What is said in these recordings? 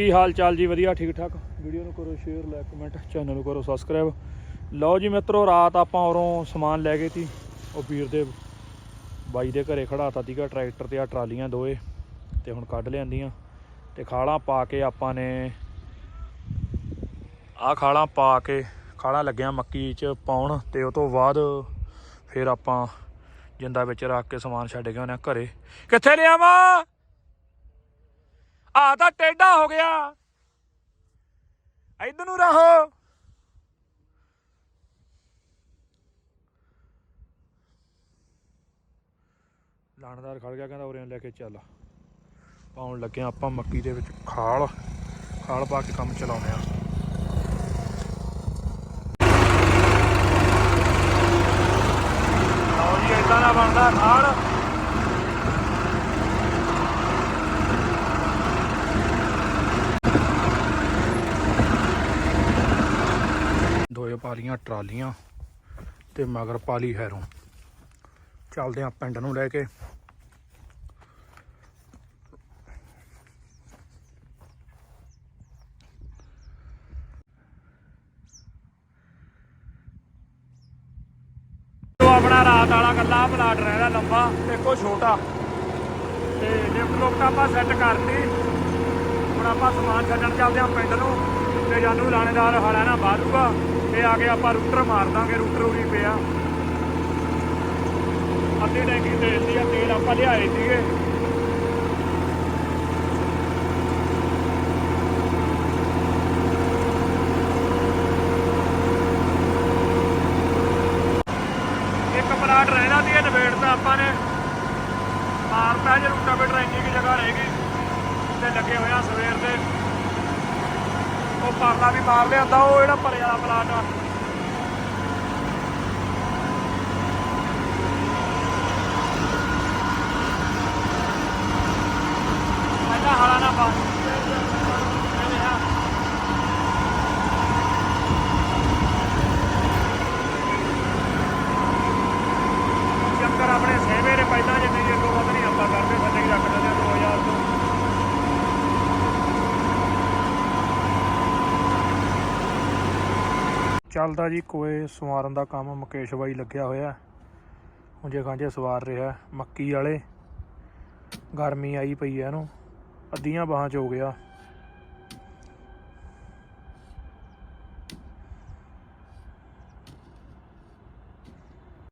ਕੀ ਹਾਲ ਚਾਲ ਜੀ? ਵਧੀਆ, ਠੀਕ ਠਾਕ। ਵੀਡੀਓ ਨੂੰ ਕਰੋ ਸ਼ੇਅਰ, ਲਾਈਕ, ਕਮੈਂਟ, ਚੈਨਲ ਨੂੰ ਕਰੋ ਸਬਸਕ੍ਰਾਈਬ ਲਓ ਜੀ ਮਿੱਤਰੋ, ਰਾਤ ਆਪਾਂ ਔਰੋਂ ਸਮਾਨ ਲੈ ਗਏ ਸੀ। ਉਹ ਵੀਰ ਦੇ ਬਾਈ ਦੇ ਘਰੇ ਖੜਾਤਾ ਸੀਗਾ ਟਰੈਕਟਰ ਤੇ ਆ ਟਰਾਲੀਆਂ ਦੋਏ ਤੇ ਹੁਣ ਕੱਢ ਲਿਆਂਦੀਆਂ। ਤੇ ਖਾਲਾਂ ਪਾ ਕੇ ਆਪਾਂ ਨੇ ਆ ਖਾਲਾਂ ਪਾ ਕੇ ਖਾਲਾਂ ਲੱਗਿਆ ਮੱਕੀ 'ਚ ਪਾਉਣ ਤੇ ਉਹ ਤੋਂ ਬਾਅਦ ਫਿਰ ਆਪਾਂ ਜਿੰਦਾ ਵਿੱਚ ਰੱਖ ਕੇ ਸਮਾਨ ਛੱਡ ਕੇ ਉਹਨਾਂ ਘਰੇ। ਕਿੱਥੇ ਲਿਆਵਾਂ? ਆ ਤਾਂ ਟੇਢਾ ਹੋ ਗਿਆ। ਇਧਰ ਨੂੰ ਰਹੋ। ਲਾਣਦਾਰ ਖੜ ਗਿਆ, ਕਹਿੰਦਾ ਉਰੇ ਲੈ ਕੇ ਚੱਲ। ਪਾਉਣ ਲੱਗੇ ਆਪਾਂ ਮੱਕੀ ਦੇ ਵਿੱਚ ਖਾਲ। ਖਾਲ ਪਾ ਕੇ ਕੰਮ ਚਲਾਉਂਦੇ ਆ ਲਓ ਜੀ ਇਦਾਂ ਦਾ ਬਣਦਾ ਖਾਲ। ਦੋਏ ਟਰਾਲੀਆਂ ਤੇ ਮਗਰ ਪਾਲੀ ਹੈਰੋਂ। ਚੱਲਦੇ ਆ ਪਿੰਡ ਨੂੰ ਲੈ ਕੇ। ਆਪਣਾ ਰਾਤ ਵਾਲਾ ਕੱਲਾ ਪਲਾਟ ਰਹਿਦਾ ਲੰਬਾ ਤੇ ਇੱਕੋ ਛੋਟਾ। ਤੇ ਲਿਫਟ ਲੋਕ ਆਪਾਂ ਸੈੱਟ ਕਰਤੀ। ਹੁਣ ਆਪਾਂ ਸਮਾਨ ਛੱਡਣ ਚੱਲਦੇ ਆ ਪਿੰਡ ਨੂੰ। ਤੇ ਜਾਨੂੰ ਲਾਣੇਦਾਰ ਹਲਾ ਨਾ ਬਾਹਰੂਗਾ ਤੇ ਆ ਕੇ ਆਪਾਂ ਰੂਟਰ ਮਾਰ ਦਾਂਗੇ, ਰੂਟਰ ਉਰੀ ਪਿਆ। ਅੱਧੀ ਟੈਂਕੀ ਤੇਲ ਦੀ ਆ, ਤੇਲ ਆਪਾਂ ਲਿਆਏ ਸੀਗੇ। ਇੱਕ ਪਲਾਟ ਰਹਿਣਾ ਸੀ ਨਵੇੜ ਤਾਂ ਆਪਾਂ ਨੇ। ਮਾਰਤਾ ਜੇ ਰੂਟਾ ਬੇਟਰ ਇੰਨੀ ਕੀ ਜਗ੍ਹਾ ਰਹੇਗੀ ਤੇ ਲੱਗੇ ਹੋਇਆ ਸਵੇਰ ਦੇ। ਉਹ ਪਰਲਾ ਵੀ ਮਾਰ ਲਿਆਂਦਾ, ਉਹ ਜਿਹੜਾ ਪਰੇ ਵਾਲਾ ਪਲਾਟ ਆ ਪਹਿਲਾਂ ਹਾਲਾ ਨਾ ਪਾ ਚੱਕਰ ਆਪਣੇ ਸੇਵੇ ਦੇ ਪਹਿਲਾਂ ਜਿੰਨੇ ਜੀ ਅੱਗੋਂ ਵੱਧ ਨਹੀਂ ਆਪਾਂ ਕਰਦੇ ਬੰਦੇ ਰੱਖ ਦਿੰਦੇ 2000 ਤੋਂ ਚੱਲਦਾ ਜੀ ਕੋਏ ਸਵਾਰਨ ਦਾ ਕੰਮ ਮੁਕੇਸ਼ ਬਾਈ ਲੱਗਿਆ ਹੋਇਆ। ਹੁੰਜੇ ਖਾਂਜੇ ਸਵਾਰ ਰਿਹਾ ਮੱਕੀ ਵਾਲੇ। ਗਰਮੀ ਆਈ ਪਈ ਐ ਇਹਨੂੰ। ਅੱਧੀਆਂ ਬਾਹਾਂ ਚ ਹੋ ਗਿਆ।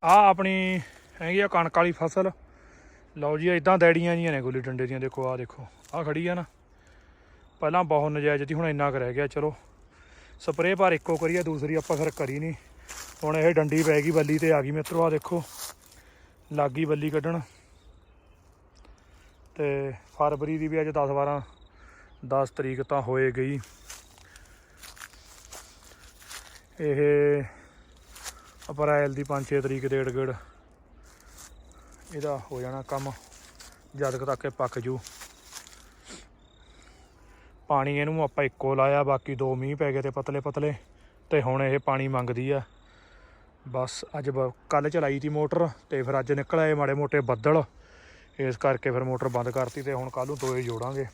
ਆ ਆਪਣੀ ਹੈਗੀ ਆ ਕਣਕ ਵਾਲੀ ਫਸਲ। ਲਓ ਜੀ ਇਦਾਂ ਦੈੜੀਆਂ ਜੀਆਂ ਨੇ ਗੁੱਲੀ ਡੰਡੇ ਦੀਆਂ। ਦੇਖੋ ਆ ਦੇਖੋ ਆ ਖੜੀ ਆ ਨਾ। ਪਹਿਲਾਂ ਬਹੁਤ ਨਜਾਇਜ਼ ਸੀ, ਹੁਣ ਇੰਨਾ ਕੁ ਰਹਿ ਗਿਆ, ਚਲੋ। ਸਪਰੇਅ ਪਰ ਇੱਕੋ ਕਰੀਏ ਦੂਸਰੀ ਆਪਾਂ ਫਿਰ ਕਰੀ ਨਹੀਂ ਹੁਣ ਇਹ ਡੰਡੀ ਪੈ ਗਈ ਬੱਲੀ ਤੇ ਆ ਗਈ ਮਿੱਤਰੋ ਆ ਦੇਖੋ, ਲੱਗ ਗਈ ਬੱਲੀ ਕੱਢਣ। ਤੇ ਫਰਵਰੀ ਦੀ ਵੀ ਅੱਜ 10 12 10 ਤਰੀਕ ਤਾਂ ਹੋਏ ਗਈ। ਇਹ ਅਪ੍ਰੈਲ ਦੀ 5-6 ਤਰੀਕ ਦੇ ਏੜ ਇਹਦਾ ਹੋ ਜਾਣਾ ਕੰਮ, ਜਦ ਤੱਕ ਇਹ ਪੱਕ ਜੂ। ਪਾਣੀ ਇਹਨੂੰ ਆਪਾਂ ਇੱਕੋ ਲਾਇਆ, ਬਾਕੀ ਦੋ ਮੀਂਹ ਪੈ ਗਏ ਤੇ ਪਤਲੇ ਪਤਲੇ, ਤੇ ਹੁਣ ਇਹ ਪਾਣੀ ਮੰਗਦੀ ਆ। ਬਸ ਅੱਜ ਕੱਲ ਚਲਾਈ ਤੀ ਮੋਟਰ ਤੇ ਫਿਰ ਅੱਜ ਨਿਕਲ ਆਏ ਮਾੜੇ ਮੋਟੇ ਬੱਦਲ। ਇਸ ਕਰਕੇ ਫਿਰ ਮੋਟਰ ਬੰਦ ਕਰਤੀ ਤੇ ਹੁਣ ਕੱਲ ਨੂੰ ਦੋਏ ਜੋੜਾਂਗੇ।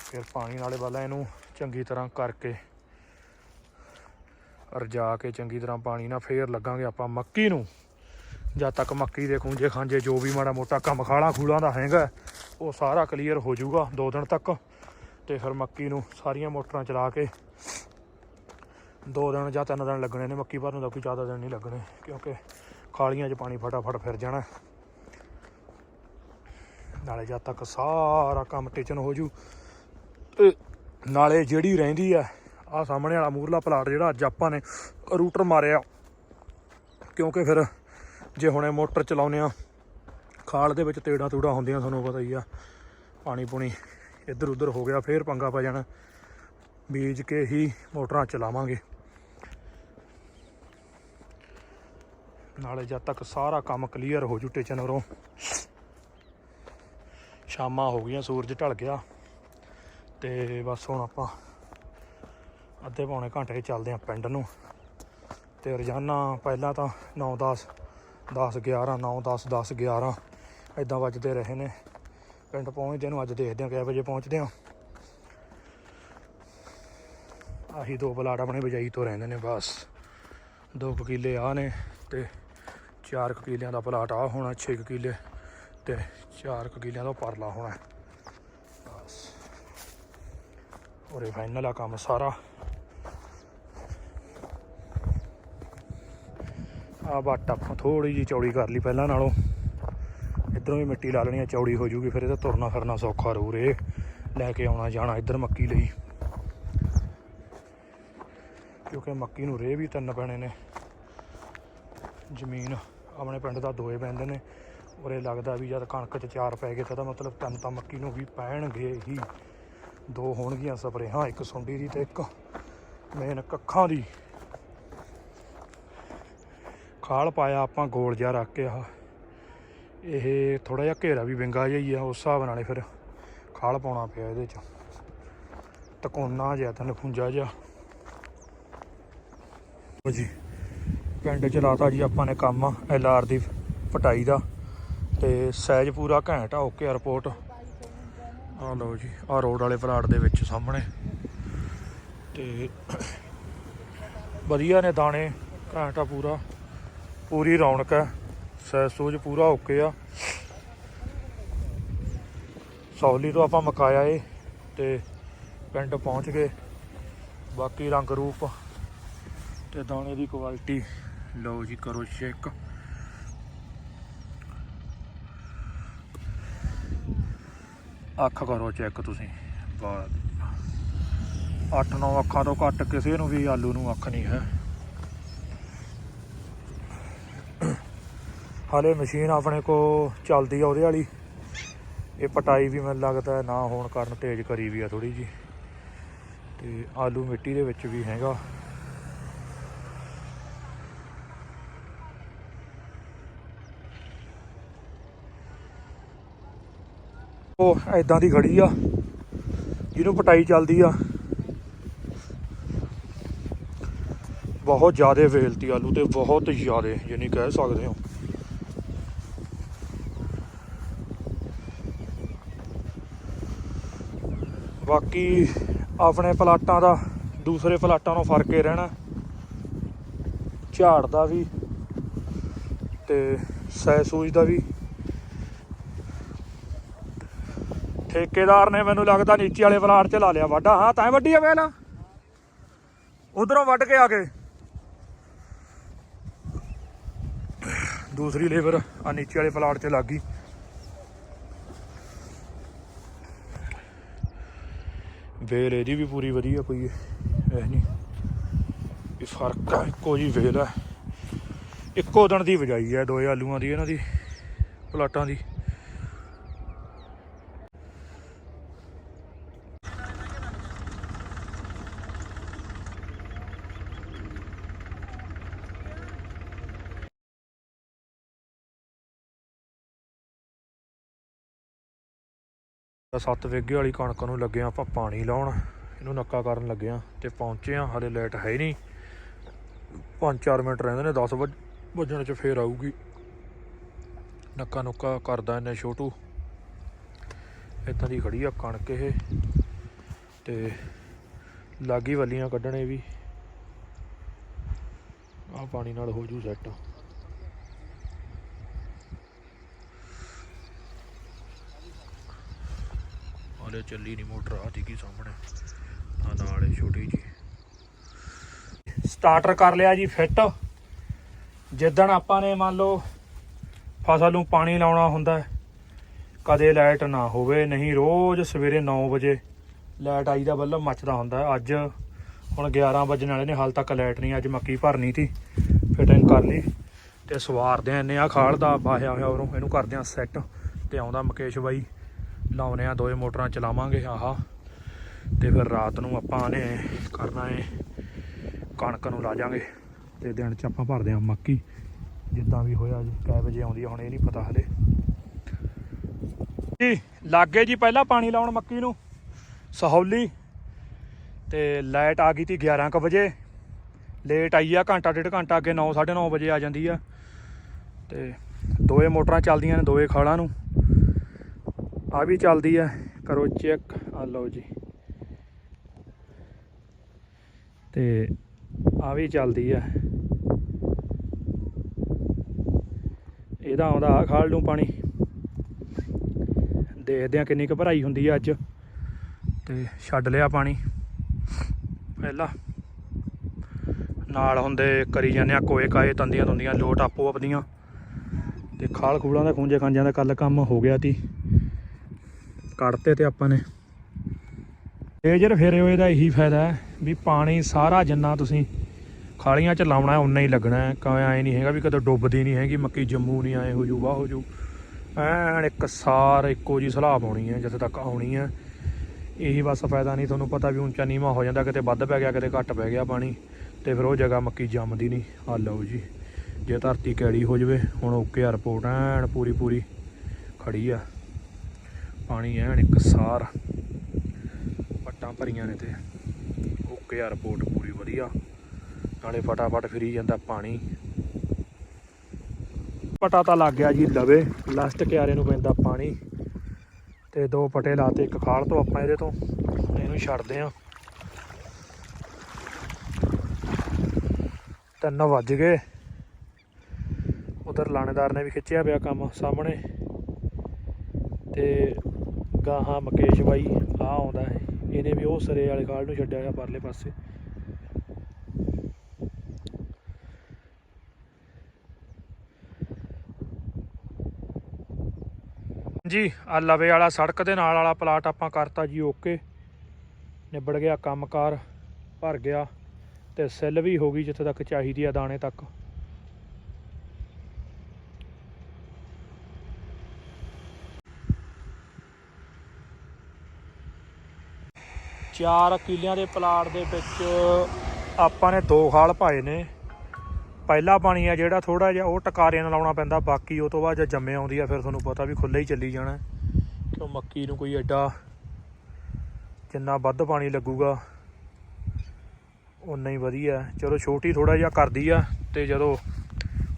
ਫਿਰ ਪਾਣੀ ਨਾਲੇ ਵਾਲਾ ਇਹਨੂੰ ਚੰਗੀ ਤਰ੍ਹਾਂ ਕਰਕੇ ਰਜਾ ਕੇ ਚੰਗੀ ਤਰ੍ਹਾਂ ਪਾਣੀ ਨਾਲ ਫੇਰ ਲੱਗਾਂਗੇ ਆਪਾਂ ਮੱਕੀ ਨੂੰ। ਜਦ ਤੱਕ ਮੱਕੀ ਦੇ ਖੂੰਜੇ ਖਾਂਜੇ ਜੋ ਵੀ ਮਾੜਾ ਮੋਟਾ ਕੰਮ ਖਾਲਾ ਖੂਲਾਂ ਦਾ ਹੈਗਾ, ਉਹ ਸਾਰਾ ਕਲੀਅਰ ਹੋ ਜਾਊਗਾ ਦੋ ਦਿਨ ਤੱਕ। ਤੇ ਫਿਰ ਮੱਕੀ ਨੂੰ ਸਾਰੀਆਂ ਮੋਟਰਾਂ ਚਲਾ ਕੇ ਦੋ ਦਿਨ ਜਾਂ ਤਿੰਨ ਦਿਨ ਲੱਗਣੇ ਨੇ, ਮੱਕੀ ਭਰਨ ਦਾ ਕੋਈ ਜ਼ਿਆਦਾ ਦਿਨ ਨਹੀਂ ਲੱਗਣੇ, ਕਿਉਂਕਿ ਖਾਲੀਆਂ 'ਚ ਪਾਣੀ ਫਟਾਫਟ ਫਿਰ ਜਾਣਾ। ਨਾਲੇ ਜਦ ਤੱਕ ਸਾਰਾ ਕੰਮ ਟਿਚਨ ਹੋ ਜੂ ਨਾਲੇ ਜਿਹੜੀ ਰਹਿੰਦੀ ਆ ਆ ਸਾਹਮਣੇ ਵਾਲਾ ਮੂਰਲਾ ਪਲਾਟ ਜਿਹੜਾ ਅੱਜ ਆਪਾਂ ਨੇ ਰੂਟਰ ਮਾਰਿਆ, ਕਿਉਂਕਿ ਫਿਰ ਜੇ ਹੁਣੇ ਮੋਟਰ ਚਲਾਉਨੇ ਆ, ਖਾਲ ਦੇ ਵਿੱਚ ਤੇੜਾ ਤੂੜਾ ਹੁੰਦੀਆਂ, ਤੁਹਾਨੂੰ ਪਤਾ ਹੀ ਆ ਪਾਣੀ ਪੂਣੀ ਇੱਧਰ ਉੱਧਰ ਹੋ ਗਿਆ, ਫੇਰ ਪੰਗਾ ਪੈ ਜਾਣਾ। ਬੀਜ ਕੇ ਹੀ ਮੋਟਰਾਂ ਚਲਾਵਾਂਗੇ। ਨਾਲੇ ਜਦ ਤੱਕ ਸਾਰਾ ਕੰਮ ਕਲੀਅਰ ਹੋ ਜੂ ਟੇਚਨ ਉਰੋਂ ਸ਼ਾਮਾਂ ਹੋ ਗਈਆਂ, ਸੂਰਜ ਢਲ ਗਿਆ। ਤੇ ਬਸ ਹੁਣ ਆਪਾਂ ਅੱਧੇ ਪੌਣੇ ਘੰਟੇ ਚੱਲਦੇ ਆਂ ਪਿੰਡ ਨੂੰ। ਤੇ ਰੋਜ਼ਾਨਾ ਪਹਿਲਾਂ ਤਾਂ 9 10 10 11 9 10 10 11 ਇਦਾਂ ਵੱਜਦੇ ਰਹੇ ਨੇ। ਪਿੰਡ ਪਹੁੰਚਦੇ ਨੂੰ, ਅੱਜ ਦੇਖਦੇ ਹਾਂ ਕਿੰਨੇ ਵਜੇ ਪਹੁੰਚਦੇ ਹਾਂ। ਆਹੀ ਦੋ ਪਲਾਟ ਆਪਣੇ ਬਜਾਈ ਤੋਂ ਰਹਿੰਦੇ ਨੇ, ਬਸ। ਦੋ ਕੁ ਆ ਨੇ ਤੇ ਚਾਰ ਕੁ ਦਾ ਪਲਾਟ ਆ ਹੋਣਾ 6 ਕਿਲੇ ਤੇ ਚਾਰ ਕੁ ਦਾ ਪਰਲਾ ਹੋਣਾ। ਬਸ। ਉਰੇ ਫਾਈਨਲ ਆ ਕੰਮ ਸਾਰਾ। ਆ ਬੱਟ ਆਪਾਂ ਥੋੜੀ ਜੀ ਚੌੜੀ ਕਰ ਲਈ ਪਹਿਲਾਂ ਨਾਲੋਂ। ਇਧਰੋਂ ਵੀ ਮਿੱਟੀ ਲਾ ਲੈਣੀ ਆ, ਚੌੜੀ ਹੋ ਜੂਗੀ, ਫਿਰ ਇਹਦਾ ਤੁਰਨਾ ਫਿਰਨਾ ਸੌਖਾ ਰਹੂ ਰੇ। ਲੈ ਕੇ ਆਉਣਾ ਜਾਣਾ ਇੱਧਰ ਮੱਕੀ ਲਈ। ਕਿਉਂਕਿ ਮੱਕੀ ਨੂੰ ਰੇ ਵੀ ਤਿੰਨ ਪੈਣੇ ਨੇ। ਜ਼ਮੀਨ ਆਪਣੇ ਪਿੰਡ ਦਾ ਦੋਏ ਪੈਂਦੇ ਨੇ। ਉਰੇ ਲੱਗਦਾ ਵੀ ਜਦ ਕਣਕ 'ਚ ਚਾਰ ਪੈ ਗਏ, ਤਾਂ ਮਤਲਬ ਤਿੰਨ ਤਾਂ ਮੱਕੀ ਨੂੰ ਵੀ ਪੈਣਗੇ ਹੀ। ਦੋ ਹੋਣਗੀਆਂ ਸਪਰੇਹਾਂ, ਇੱਕ ਸੁੰਡੀ ਦੀ ਤੇ ਇੱਕ ਮੇਨ ਕੱਖਾਂ ਦੀ। ਖਾਲ ਪਾਇਆ ਆਪਾਂ ਗੋਲ ਜਿਹਾ ਰੱਖ ਕੇ ਆ ਇਹ ਥੋੜਾ ਜਿਹਾ ਘੇਰਾ ਵੀ ਵਿੰਗਾ ਜਿਹਾ ਹੀ ਆ, ਉਸ ਹਿਸਾਬ ਨਾਲੇ ਫਿਰ ਖਾਲ ਪਾਉਣਾ ਪਿਆ ਇਹਦੇ 'ਚ। ਤਕੋਨਾ ਜਿਹਾ ਤਾਂ ਨਖੁੰਜਾ ਜਿਹਾ। ਲਓ ਜੀ, ਪਿੰਡ ਚ ਲਾਤਾ ਜੀ ਆਪਾਂ ਨੇ ਕੰਮ, ਐਲ ਆਰ ਦੀ ਪਟਾਈ ਦਾ। ਤੇ ਸਾਈਜ਼ ਪੂਰਾ ਘੈਂਟ ਆ, ਓਕੇ ਰਿਪੋਰਟ। ਆ ਲਓ ਜੀ ਆ ਰੋਡ ਵਾਲੇ ਪਲਾਟ ਦੇ ਵਿੱਚ ਸਾਹਮਣੇ। ਤੇ ਵਧੀਆ ਨੇ ਦਾਣੇ, ਘੈਂਟ ਆ ਪੂਰਾ। ਪੂਰੀ ਰੌਣਕ ਹੈ। ਸਾਈਜ਼ ਸੂਝ ਪੂਰਾ ਓਕੇ ਆ। ਸੌਲੀ ਤੋਂ ਆਪਾਂ ਮਕਾਇਆ ਏ ਤੇ ਪਿੰਡ ਪਹੁੰਚ ਗਏ। ਬਾਕੀ ਰੰਗ ਰੂਪ ਤੇ ਦਾਣੇ ਦੀ ਕੁਆਲਿਟੀ ਲਓ ਜੀ, ਕਰੋ ਚੈੱਕ। ਅੱਖ ਕਰੋ ਚੈੱਕ ਤੁਸੀਂ। ਬਾਲ 8-9 ਅੱਖਾਂ ਤੋਂ ਘੱਟ ਕਿਸੇ ਨੂੰ ਵੀ ਆਲੂ ਨੂੰ ਅੱਖ ਨਹੀਂ ਹੈ। ਹਾਲੇ ਮਸ਼ੀਨ ਆਪਣੇ ਕੋ ਚੱਲਦੀ ਆ ਉਹਦੇ ਵਾਲੀ। ਇਹ ਪਟਾਈ ਵੀ ਮੈਨੂੰ ਲੱਗਦਾ ਨਾ ਹੋਣ ਕਾਰਨ ਤੇਜ਼ ਕਰੀ ਵੀ ਆ ਥੋੜੀ ਜੀ। ਤੇ ਆਲੂ ਮਿੱਟੀ ਦੇ ਵਿੱਚ ਵੀ ਹੈਗਾ। ਉਹ ਐਦਾਂ ਦੀ ਖੜੀ ਆ, ਜਿਹਨੂੰ ਪਟਾਈ ਚੱਲਦੀ ਆ। ਬਹੁਤ ਜ਼ਿਆਦਾ ਵੇਲਤੀ ਆਲੂ ਤੇ ਬਹੁਤ ਜ਼ਿਆਦਾ ਯਾਨੀ ਕਹਿ ਸਕਦੇ ਹੋ। ਬਾਕੀ ਆਪਣੇ ਪਲਾਟਾਂ ਦਾ, ਦੂਸਰੇ ਪਲਾਟਾਂ ਨਾਲੋਂ ਫ਼ਰਕ ਇਹ ਰਹਿਣਾ। ਝਾੜ ਦਾ ਵੀ ਤੇ ਸੈ ਸੂਜ ਦਾ ਵੀ। ਠੇਕੇਦਾਰ ਨੇ ਮੈਨੂੰ ਲੱਗਦਾ ਨੀਚੇ ਵਾਲੇ ਪਲਾਟ 'ਚ ਲਾ ਲਿਆ ਵਾਢਾ। ਹਾਂ, ਤਾਂ ਵੱਡੀ ਆ ਵੇਲ ਉਧਰੋਂ ਵੱਢ ਕੇ ਆ ਗਏ ਦੂਸਰੀ ਲੇਬਰ ਆ ਨੀਚੇ ਵਾਲੇ ਪਲਾਟ 'ਚ ਲੱਗ ਗਈ। ਵੇਲ ਇਹਦੀ ਵੀ ਪੂਰੀ ਵਧੀਆ ਕੋਈ ਇਹ ਨਹੀਂ। ਇਹ ਫ਼ਰਕ ਆ, ਇੱਕੋ ਜੀ ਵੇਲ ਹੈ ਇੱਕੋ ਦਿਨ ਦੀ ਵਜਾਈ ਹੈ ਦੋਏ ਆਲੂਆਂ ਦੀ, ਇਹਨਾਂ ਦੀ, ਪਲਾਟਾਂ ਦੀ। ਸੱਤ ਵੇਗੇ ਵਾਲੀ ਕਣਕ ਨੂੰ ਲੱਗੇ ਆ ਆਪਾਂ ਪਾਣੀ ਲਾਉਣ। ਇਹਨੂੰ ਨੱਕਾ ਕਰਨ ਲੱਗੇ ਆ ਤੇ ਪਹੁੰਚੇ ਆ, ਹਲੇ ਲਾਈਟ ਹੈ ਹੀ ਨਹੀਂ। 5-4 ਮਿੰਟ ਰਹਿੰਦੇ ਨੇ 10 ਵਜ- ਵੱਜਣ ਚ ਫੇਰ ਆਊਗੀ। ਨੱਕਾ ਨੁੱਕਾ ਕਰਦਾ ਇਹਨੇ ਛੋਟੂ। ਇਦਾਂ ਦੀ ਖੜੀ ਆ ਕਣਕ ਇਹ। ਤੇ ਲਾਗੀ ਵੱਲੀਆਂ ਕੱਢਣੇ ਵੀ। ਆ ਪਾਣੀ ਨਾਲ ਹੋ ਜੂ ਸੈੱਟ ਹਲੇ ਚੱਲੀ ਨਹੀਂ ਮੋਟਰ ਆ ਕੀ ਸਾਹਮਣੇ। ਆ ਨਾਲ ਛੋਟੀ ਜੀ ਸਟਾਰਟਰ ਕਰ ਲਿਆ ਜੀ ਫਿੱਟ ਜਿੱਦਣ ਆਪਾਂ ਨੇ ਮੰਨ ਲਓ ਫਸਲ ਨੂੰ ਪਾਣੀ ਲਾਉਣਾ ਹੁੰਦਾ ਕਦੇ ਲਾਈਟ ਨਾ ਹੋਵੇ, ਨਹੀਂ ਰੋਜ਼ ਸਵੇਰੇ 9 ਵਜੇ ਲਾਈਟ ਆਈ ਦਾ ਬੱਲਬ ਮੱਚਦਾ ਹੁੰਦਾ ਅੱਜ ਹੁਣ 11 ਵਜਣ ਵਾਲੇ ਨੇ, ਹਾਲ ਤੱਕ ਲਾਈਟ ਨਹੀਂ, ਅੱਜ ਮੱਕੀ ਭਰਨੀ ਸੀ ਫਿਟਿੰਗ ਕਰ ਲਈ। ਤੇ ਸਵਾਰਦੇ ਆ ਇੰਨੇ ਆ, ਖਾਲ ਦਾ ਬਾਹਿਆ ਹੋਇਆ ਉਰੋਂ, ਇਹਨੂੰ ਕਰਦੇ ਆ ਸੈੱਟ ਤੇ ਆਉਂਦਾ ਮੁਕੇਸ਼ ਬਾਈ। ਲਾਉਨੇ ਆ ਦੋਏ ਮੋਟਰਾਂ ਚਲਾਵਾਂਗੇ ਆਹਾ। ਤੇ ਫਿਰ ਰਾਤ ਨੂੰ ਆਪਾਂ ਨੇ ਕਰਨਾ ਏ, ਕਣਕ ਨੂੰ ਲਾ ਜਾਾਂਗੇ। ਤੇ ਦਿਨ ਚ ਆਪਾਂ ਭਰਦੇ ਆ ਮੱਕੀ, ਜਿੱਦਾਂ ਵੀ ਹੋਇਆ ਜੀ, ਕੈ ਵਜੇ ਆਉਂਦੀ ਆ, ਹੁਣ ਇਹ ਨਹੀਂ ਪਤਾ ਹਲੇ। ਜੀ, ਲੱਗੇ ਜੀ ਪਹਿਲਾਂ ਪਾਣੀ ਲਾਉਣ ਮੱਕੀ ਨੂੰ, ਸਹੌਲੀ। ਤੇ ਲਾਈਟ ਆ ਗਈ ਤੀ 11 ਕੁ ਵਜੇ। ਲੇਟ ਆਈ ਆ, ਘੰਟਾ ਡੇਢ ਘੰਟਾ ਅੱਗੇ 9 9:30 ਵਜੇ ਆ ਜਾਂਦੀ ਆ। ਤੇ ਦੋਏ ਮੋਟਰਾਂ ਚੱਲਦੀਆਂ ਨੇ ਦੋਏ ਖਾਲਾਂ ਨੂੰ। ਆ ਵੀ ਚੱਲਦੀ ਆ। ਕਰੋ ਚੈੱਕ ਆ ਲਓ ਜੀ। ਤੇ ਆ ਵੀ ਚੱਲਦੀ ਆ। ਇਹਦਾ ਆਉਂਦਾ ਆ ਖਾਲ ਨੂੰ ਪਾਣੀ। ਦੇਖਦੇ ਆ ਕਿੰਨੀ ਕੁ ਭਰਾਈ ਹੁੰਦੀ ਆ ਅੱਜ। ਤੇ ਛੱਡ ਲਿਆ ਪਾਣੀ। ਪਹਿਲਾਂ ਨਾਲ ਹੁੰਦੇ ਕਰੀ ਜਾਂਦੇ ਆ ਕੋਏ ਕਾਏ ਤੰਦੀਆਂ ਤੁੰਦੀਆਂ ਲੋਟ ਆਪੋ ਆਪਦੀਆਂ ਤੇ ਖਾਲ ਖੂਲਾਂ ਦਾ ਖੂੰਜੇ ਖਾਂਜਾਂ ਦਾ ਕੱਲ ਕੰਮ ਹੋ ਗਿਆ ਤੀ। ਕੱਢਤੇ ਤੇ ਆਪਾਂ ਨੇ। ਲੇਜਰ ਫੇਰੇ ਹੋਏ ਦਾ ਇਹੀ ਫਾਇਦਾ ਹੈ ਵੀ ਪਾਣੀ ਸਾਰਾ ਜਿੰਨਾ ਤੁਸੀਂ ਖਾਲੀਆਂ ਚ ਲਾਉਣਾ ਉਨਾ ਹੀ ਲੱਗਣਾ ਹੈ। ਕੋਈ ਐ ਨਹੀਂ ਹੈਗਾ ਵੀ ਕਦੇ ਡੁੱਬਦੀ ਨਹੀਂ ਹੈਗੀ, ਮੱਕੀ ਜੰਮੂ ਨਹੀਂ ਆਏ, ਹੋ ਜੂ, ਵਾਹ ਹੋ ਜੂ। ਐਨ ਇੱਕ ਸਾਰ ਇੱਕੋ ਜੀ ਸਲਾਬ ਪਾਉਣੀ ਹੈ, ਜਿੱਥੇ ਤੱਕ ਆਉਣੀ ਹੈ। ਇਹੀ ਬਸ ਫਾਇਦਾ ਨਹੀਂ, ਤੁਹਾਨੂੰ ਪਤਾ ਵੀ ਉੱਚਾ ਨੀਵਾਂ ਹੋ ਜਾਂਦਾ, ਕਿਤੇ ਵੱਧ ਪੈ ਗਿਆ, ਕਿਤੇ ਘੱਟ ਪੈ ਗਿਆ ਪਾਣੀ। ਤੇ ਫਿਰ ਉਹ ਜਗ੍ਹਾ ਮੱਕੀ ਜੰਮਦੀ ਨਹੀਂ। ਆ ਲਓ ਜੀ, ਜੇ ਧਰਤੀ ਕੈੜੀ ਹੋ ਜਵੇ, ਹੁਣ ਓਕੇ ਆ ਰਿਪੋਰਟ, ਐਨ ਪੂਰੀ ਪੂਰੀ ਖੜੀ ਆ। ਪਾਣੀ ਐਨ ਇੱਕ ਸਾਰ ਪੱਟਾਂ ਭਰੀਆਂ ਨੇ ਤੇ। ਓਕੇ ਆ ਰਿਪੋਰਟ ਪੂਰੀ ਵਧੀਆ। ਨਾਲੇ ਫਟਾਫਟ ਫਿਰੀ ਜਾਂਦਾ ਪਾਣੀ। ਪਟਾ ਤਾਂ ਲੱਗ ਗਿਆ ਜੀ ਲਵੇ। ਲਾਸਟ ਕਿਆਰੇ ਨੂੰ ਪੈਂਦਾ ਪਾਣੀ। ਤੇ ਦੋ ਪਟੇ ਲਾਤੇ, ਇੱਕ ਖਾਲ ਤੋਂ ਆਪਾਂ ਇਹਦੇ ਤੋਂ। ਇਹਨੂੰ ਛੱਡਦੇ ਆ ਤਿੰਨ ਵੱਜ ਗਏ। ਉਧਰ ਲਾਣੇਦਾਰ ਨੇ ਵੀ ਖਿੱਚਿਆ ਪਿਆ ਕੰਮ ਸਾਹਮਣੇ। ਤੇ ਹਾਂ ਮਕੇਸ਼ ਬਾਈ ਆ ਆਉਂਦਾ ਹੈ। ਇਹਨੇ ਵੀ ਉਹ ਸਰੇ ਵਾਲੇ ਖਾਲ ਨੂੰ ਛੱਡਿਆ ਹੋਇਆ ਪਰਲੇ ਪਾਸੇ। ਜੀ ਆ ਲਵੇ ਵਾਲਾ ਸੜਕ ਦੇ ਨਾਲ ਵਾਲਾ ਪਲਾਟ ਆਪਾਂ ਕਰਤਾ ਜੀ, ਓਕੇ। ਨਿਬੜ ਗਿਆ ਕੰਮਕਾਰ, ਭਰ ਗਿਆ ਤੇ ਸੈੱਲ ਵੀ ਹੋ ਗਈ ਜਿੱਥੇ ਤੱਕ ਚਾਹੀਦੀ ਆ ਦਾਣੇ ਤੱਕ। ਚਾਰ ਕਿੱਲਿਆਂ ਦੇ ਪਲਾਟ ਦੇ ਵਿੱਚ ਆਪਾਂ ਨੇ ਦੋ ਖਾਲ ਪਾਏ ਨੇ। ਪਹਿਲਾ ਪਾਣੀ ਆ ਜਿਹੜਾ ਥੋੜਾ ਜਿਹਾ ਉਹ ਟਕਾਰਿਆਂ ਨਾਲ ਲਾਉਣਾ ਪੈਂਦਾ, ਬਾਕੀ ਉਹ ਤੋਂ ਬਾਅਦ ਜਦ ਜੰਮੇ ਆਉਂਦੀ ਆ ਫਿਰ ਤੁਹਾਨੂੰ ਪਤਾ ਵੀ ਖੁੱਲੇ ਹੀ ਚੱਲੀ ਜਾਣਾ। ਕਿਉਂ ਮੱਕੀ ਨੂੰ ਕੋਈ ਐਡਾ ਜਿੰਨਾ ਵੱਧ ਪਾਣੀ ਲੱਗੂਗਾ ਉਨਾ ਹੀ ਵਧੀਆ। ਚਲੋ ਛੋਟੀ ਥੋੜਾ ਜਿਹਾ ਕਰਦੀ ਆ ਤੇ ਜਦੋਂ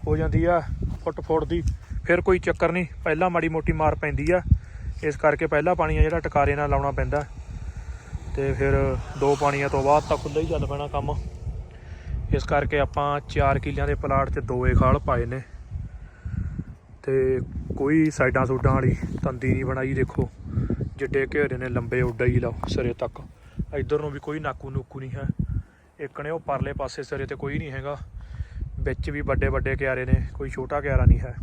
ਹੋ ਜਾਂਦੀ ਆ ਫੁੱਟ ਫੁੱਟ ਦੀ ਫਿਰ ਕੋਈ ਚੱਕਰ ਨਹੀਂ। ਪਹਿਲਾਂ ਮਾੜੀ ਮੋਟੀ ਮਾਰ ਪੈਂਦੀ ਆ। ਇਸ ਕਰਕੇ ਪਹਿਲਾ ਪਾਣੀ ਆ ਜਿਹੜਾ ਟਕਾਰੇ ਨਾਲ ਲਾਉਣਾ ਪੈਂਦਾ। ਤੇ ਫਿਰ ਦੋ ਪਾਣੀਆਂ ਤੋਂ ਬਾਅਦ ਤਾਂ ਖੁੱਲ੍ਹਾ ਹੀ ਚੱਲ ਪੈਣਾ ਕੰਮ। ਇਸ ਕਰਕੇ ਆਪਾਂ 4 ਕਿੱਲਿਆਂ ਦੇ ਪਲਾਟ 'ਚ ਦੋਏ ਖਾਲ ਪਾਏ ਨੇ। ਤੇ ਕੋਈ ਸਾਈਡਾਂ ਸੂਡਾਂ ਵਾਲੀ ਤੰਦੀ ਨਹੀਂ ਬਣਾਈ, ਦੇਖੋ। ਜਿੱਡੇ ਘੇਰੇ ਨੇ, ਲੰਬੇ ਉੱਡਾ ਹੀ ਲਾਓ ਸਿਰੇ ਤੱਕ। ਇੱਧਰ ਨੂੰ ਵੀ ਕੋਈ ਨਾਕੂ ਨੂਕੂ ਨਹੀਂ ਹੈ। ਇੱਕ ਨੇ ਉਹ ਪਰਲੇ ਪਾਸੇ ਸਿਰੇ ਤੇ ਕੋਈ ਨਹੀਂ ਹੈਗਾ। ਵਿੱਚ ਵੀ ਵੱਡੇ ਵੱਡੇ ਕਿਆਰੇ ਨੇ, ਕੋਈ ਛੋਟਾ ਕਿਆਰਾ ਨਹੀਂ ਹੈ।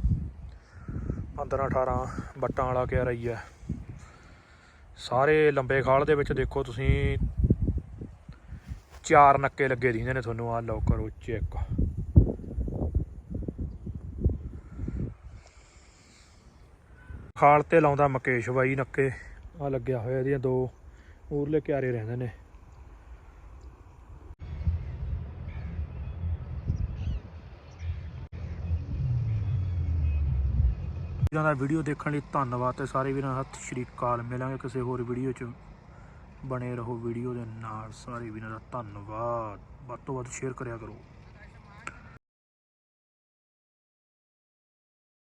15 18 ਬੱਟਾਂ ਵਾਲਾ ਕਿਆਰਾ ਹੀ ਹੈ। ਸਾਰੇ ਲੰਬੇ ਖਾਲ ਦੇ ਵਿੱਚ ਦੇਖੋ ਤੁਸੀਂ। ਚਾਰ ਨੱਕੇ ਲੱਗੇ ਦਿੰਦੇ ਨੇ ਤੁਹਾਨੂੰ ਆ ਲਓ ਕਰੋ ਚੈੱਕ। ਖਾਲ ਤੇ ਲਾਉਂਦਾ ਮਕੇਸ਼ ਬਾਈ ਨੱਕੇ। ਆ ਲੱਗਿਆ ਹੋਇਆ ਇਹਦੀਆਂ ਦੋ। ਉਰਲੇ ਕਿਆਰੇ ਰਹਿੰਦੇ ਨੇ। ਇਹਨਾਂ ਦਾ ਵੀਡੀਓ ਦੇਖਣ ਲਈ ਧੰਨਵਾਦ ਤੇ ਸਾਰੇ ਵੀਰਾਂ ਦਾ ਸਤਿ ਸ਼੍ਰੀ ਅਕਾਲ। ਮਿਲਾਂਗੇ ਕਿਸੇ ਹੋਰ ਵੀਡੀਓ 'ਚ। ਬਣੇ ਰਹੋ ਵੀਡੀਓ ਦੇ ਨਾਲ। ਸਾਰੇ ਵੀਰਾਂ ਦਾ ਧੰਨਵਾਦ। ਵੱਧ ਤੋਂ ਵੱਧ ਸ਼ੇਅਰ ਕਰਿਆ ਕਰੋ।